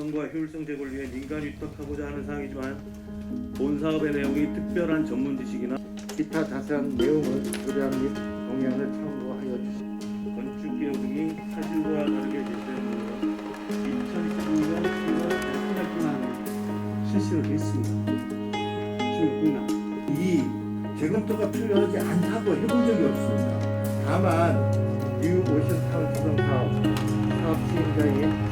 안전성과 효율성 제고를 위해 민간 위탁하고자 하는 사항이지만 본 사업의 내용이 특별한 전문 지식이나 기타 자세한 내용은 조례안 및 동향을 참고하여 주십시오. 건축 개혁 등이 사실과 다르게 제시되는 2025년 10월 생각만 실시를 했습니다. 충분합니다. 이 재검토가 필요하지 않다고 해본 적이 없습니다. 다만 뉴 오션 타운 주정 사업 사업 시행자의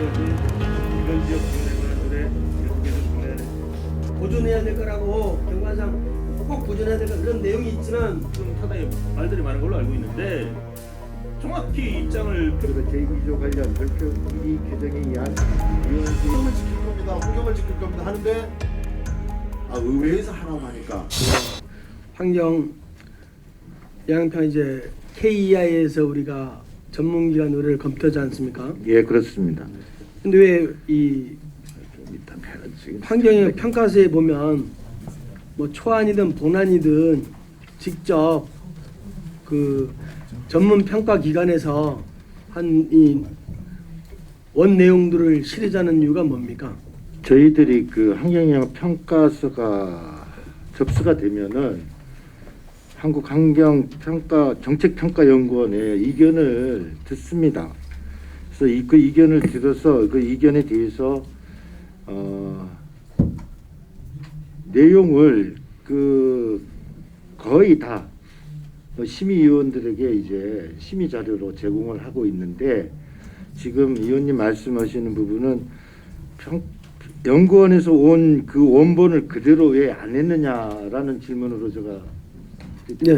주변 지역 관한 노래 계속해서 정해야 보존해야 될 거라고 경과상 꼭 보존해야 될 거 그런 내용이 있지만 좀 상당히 말들이 많은 걸로 알고 있는데 정확히 입장을 표- 그리고 제2조 관련 별표 1위 규정에 의한 위원회 환경을 지킬 겁니다. 환경을 지킬 겁니다. 하는데 아, 의회에서 하라고 하니까 환경 양평 이제 KEI에서 우리가 전문기관 의뢰를 검토하지 않습니까? 예 그렇습니다. 근데 왜 이 환경의 평가서에 보면 뭐 초안이든 본안이든 직접 그 전문 평가 기관에서 한 이 원 내용들을 실으자는 이유가 뭡니까? 저희들이 그 환경영향 평가서가 접수가 되면은 한국 환경 평가 정책 평가 연구원의 이견을 듣습니다. 그래서 이, 그 이견을 들어서 그 이견에 대해서 어, 내용을 그 거의 다 심의위원들에게 이제 심의 자료로 제공을 하고 있는데 지금 의원님 말씀하시는 부분은 평, 연구원에서 온 그 원본을 그대로 왜 안 했느냐라는 질문으로 제가.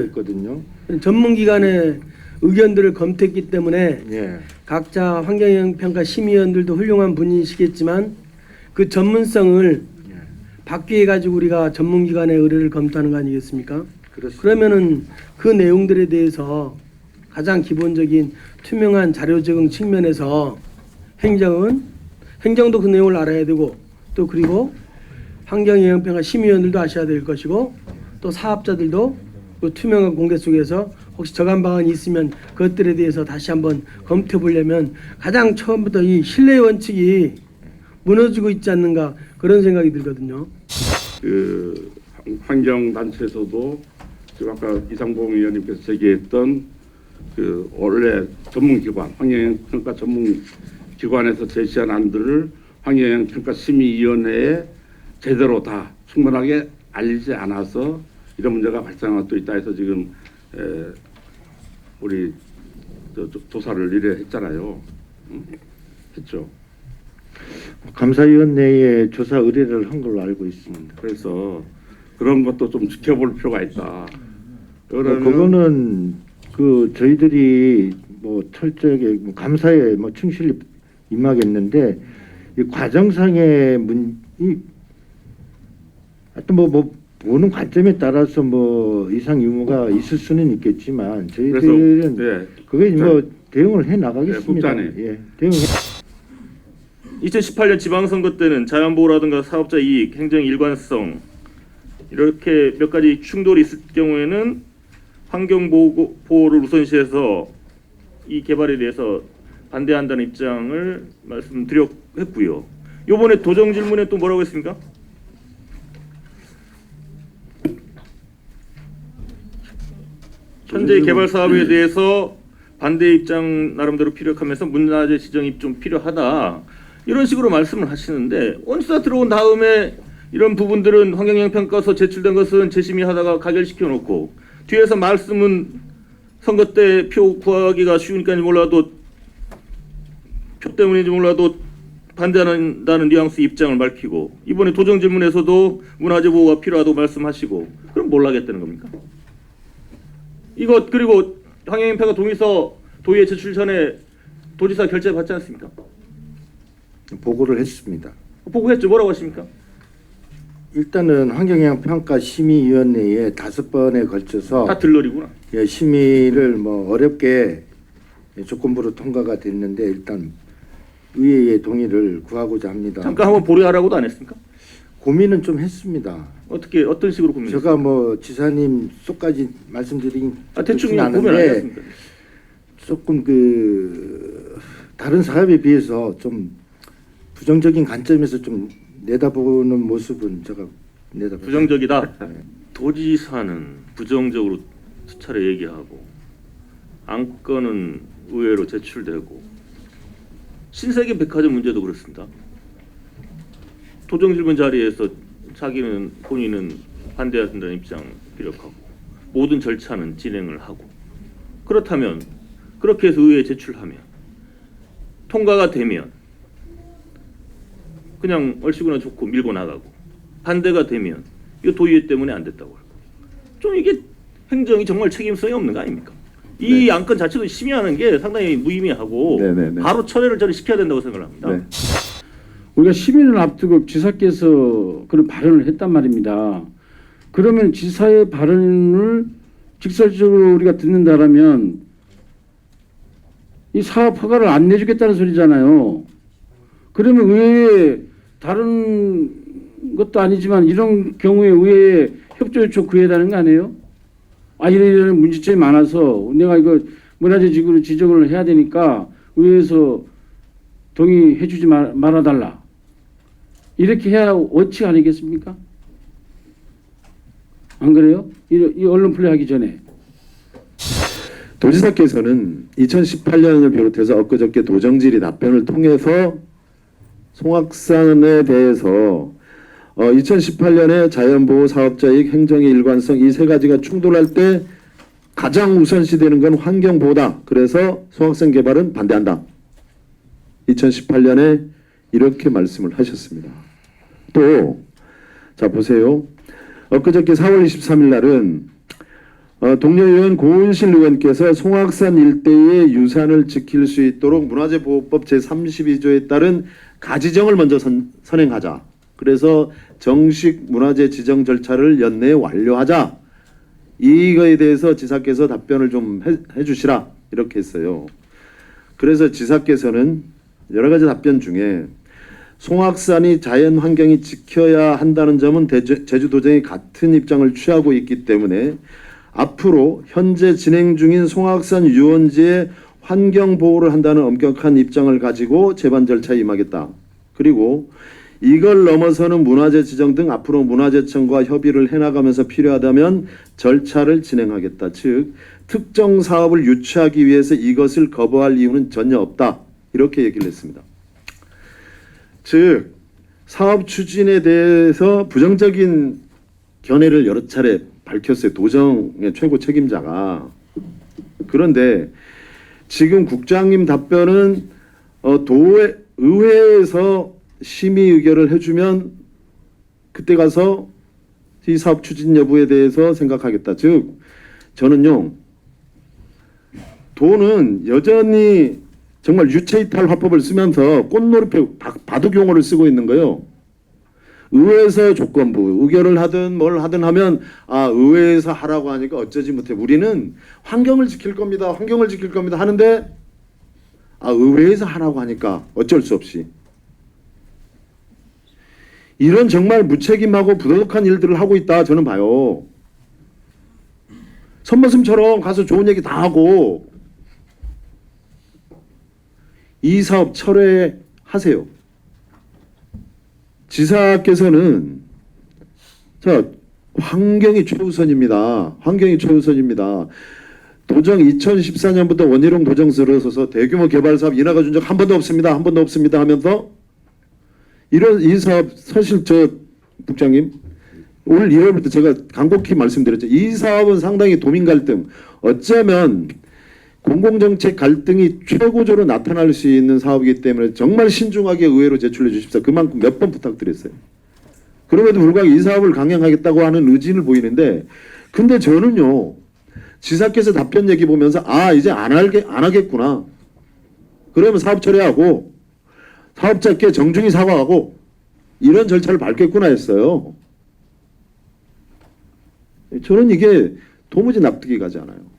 있거든요. 전문기관의 의견들을 검토했기 때문에 예. 각자 환경영향평가 심의위원들도 훌륭한 분이시겠지만 그 전문성을 예. 위해 가지고 우리가 전문기관의 의뢰를 검토하는 거 아니겠습니까? 그렇습니다. 그러면은 그 내용들에 대해서 가장 기본적인 투명한 자료 제공 측면에서 행정은 행정도 그 내용을 알아야 되고 또 그리고 환경영향평가 심의위원들도 아셔야 될 것이고 또 사업자들도 그 투명한 공개 속에서 혹시 저감 방안이 있으면 그것들에 대해서 다시 한번 검토해 보려면 가장 처음부터 이 신뢰 원칙이 무너지고 있지 않는가 그런 생각이 들거든요. 그 환경 단체에서도 지금 아까 이상봉 의원님께서 제기했던 그 원래 전문기관 환경영 평가 전문 기관에서 제시한 안들을 환경영 평가 심의위원회에 제대로 다 충분하게 알리지 않아서 이런 문제가 발생하고 있다 해서 지금 에, 우리 조사를 이래 했잖아요. 응? 했죠. 감사위원 내에 조사 의뢰를 한 걸로 알고 있습니다. 그래서 그런 것도 좀 지켜볼 필요가 있다. 뭐 그러면 그거는 그 저희들이 뭐 철저하게 뭐 감사에 뭐 충실히 임하겠는데 이 과정상의 문이 하여튼 뭐, 뭐 보는 관점에 따라서 뭐 이상 유무가 있을 수는 있겠지만 그래서 저희들은 네, 그게 뭐 저- 대응을 해 나가겠습니다. 네. 예, 대응. 2018년 지방선거 때는 자연보호라든가 사업자 이익, 행정 일관성 이렇게 몇 가지 충돌이 있을 경우에는 환경보호 보호를 우선시해서 이 개발에 대해서 반대한다는 입장을 말씀드렸고요. 이번에 도정 질문에 또 뭐라고 했습니까? 현재 개발 사업에 대해서 반대 입장 나름대로 피력하면서 문화재 지정이 좀 필요하다 이런 식으로 말씀을 하시는데 원수사 들어온 다음에 이런 부분들은 환경영향평가서 제출된 것은 재심의하다가 가결시켜 놓고 뒤에서 말씀은 선거 때 표 구하기가 쉬우니까 몰라도 표 때문인지 몰라도 반대한다는 뉘앙스 입장을 밝히고 이번에 도정 질문에서도 문화재 보호가 필요하다고 말씀하시고 그럼 뭘 하겠다는 겁니까? 이거 그리고 환경영향평가 동의서 도의회 제출 전에 도지사 결재 받지 않습니까? 보고를 했습니다. 보고했죠. 뭐라고 하십니까? 일단은 환경영향 평가 심의위원회에 다섯 번에 걸쳐서 다 들러리구나. 예, 심의를 뭐 어렵게 조건부로 통과가 됐는데 일단 의회의 동의를 구하고자 합니다. 잠깐 한번 보류하라고도 안 했습니까? 고민은 좀 했습니다. 어떻게 어떤 식으로 고민했어요? 제가 뭐 지사님 속까지 말씀드린 아, 대충 않은데 알겠습니다. 조금 그 다른 사업에 비해서 좀 부정적인 관점에서 좀 내다보는 모습은 제가 내다보. 부정적이다. 도지사는 부정적으로 수차례 얘기하고 안건은 의회로 제출되고 신세계 백화점 문제도 그렇습니다. 도정 질문 자리에서 자기는 본인은 반대한다는 입장 피력하고 모든 절차는 진행을 하고 그렇다면 그렇게 해서 의회에 제출하면 통과가 되면 그냥 얼씨구나 좋고 밀고 나가고 반대가 되면 이거 도의회 때문에 안 됐다고 하고 좀 이게 행정이 정말 책임성이 없는 거 아닙니까? 이 안건 자체도 심의하는 게 상당히 무의미하고 네, 네, 네. 바로 철회를 저는 시켜야 된다고 생각을 합니다. 네. 우리가 시민을 앞두고 지사께서 그런 발언을 했단 말입니다. 그러면 지사의 발언을 직설적으로 우리가 듣는다라면 이 사업 허가를 안 내주겠다는 소리잖아요. 그러면 의회에 다른 것도 아니지만 이런 경우에 의회에 협조 요청 구해야 되는 거 아니에요? 아 이런 이런 문제점이 많아서 내가 이거 문화재 지구로 지정을 해야 되니까 의회에서 동의해주지 말, 말아달라. 이렇게 해야 원칙 아니겠습니까? 안 그래요? 이, 이 언론 플레이 하기 전에. 도지사께서는 2018년을 비롯해서 엊그저께 도정질의 답변을 통해서 송악산에 대해서 어, 2018년에 자연보호 사업자익 행정의 일관성 이 세 가지가 충돌할 때 가장 우선시되는 건 환경보호다. 그래서 송악산 개발은 반대한다. 2018년에 이렇게 말씀을 하셨습니다. 또, 자, 보세요. 엊그저께 4월 23일 날은 어, 동료 의원 고은실 의원께서 송악산 일대의 유산을 지킬 수 있도록 문화재보호법 제32조에 따른 가지정을 먼저 선, 선행하자. 그래서 정식 문화재 지정 절차를 연내에 완료하자. 이거에 대해서 지사께서 답변을 좀 해, 해주시라 이렇게 했어요. 그래서 지사께서는 여러 가지 답변 중에 송악산이 자연 환경이 지켜야 한다는 점은 대제- 제주도정이 같은 입장을 취하고 있기 때문에 앞으로 현재 진행 중인 송악산 유원지의 환경 보호를 한다는 엄격한 입장을 가지고 재반 절차에 임하겠다. 그리고 이걸 넘어서는 문화재 지정 등 앞으로 문화재청과 협의를 해나가면서 필요하다면 절차를 진행하겠다. 즉 특정 사업을 유치하기 위해서 이것을 거부할 이유는 전혀 없다. 이렇게 얘기를 했습니다. 즉 사업 추진에 대해서 부정적인 견해를 여러 차례 밝혔어요. 도정의 최고 책임자가. 그런데 지금 국장님 답변은 어, 도의 의회에서 심의 의결을 해주면 그때 가서 이 사업 추진 여부에 대해서 생각하겠다. 즉 저는요 도는 여전히 정말 유체이탈 화법을 쓰면서 꽃놀이표 바- 바둑 용어를 쓰고 있는 거예요. 의회에서 조건부 의결을 하든 뭘 하든 하면 아 의회에서 하라고 하니까 어쩌지 못해. 우리는 환경을 지킬 겁니다. 환경을 지킬 겁니다. 하는데 아 의회에서 하라고 하니까 어쩔 수 없이. 이런 정말 무책임하고 부도덕한 일들을 하고 있다. 저는 봐요. 선머슴처럼 가서 좋은 얘기 다 하고 이 사업 철회하세요. 지사께서는 자 환경이 최우선입니다. 환경이 최우선입니다. 도정 2014년부터 원희룡 도정서를 써서 대규모 개발 사업 인하가 준 적 한 번도 없습니다. 한 번도 없습니다 하면서 이런 이 사업 사실 저 국장님 오늘 1월부터 제가 간곡히 말씀드렸죠. 이 사업은 상당히 도민 갈등 어쩌면 공공정책 갈등이 최고조로 나타날 수 있는 사업이기 때문에 정말 신중하게 의회로 제출해 주십사. 그만큼 몇 번 부탁드렸어요. 그럼에도 불구하고 이 사업을 강행하겠다고 하는 의지를 보이는데, 근데 저는요, 지사께서 답변 얘기 보면서, 아, 이제 안 할게, 안 하겠구나. 그러면 사업 처리하고, 사업자께 정중히 사과하고, 이런 절차를 밟겠구나 했어요. 저는 이게 도무지 납득이 가지 않아요.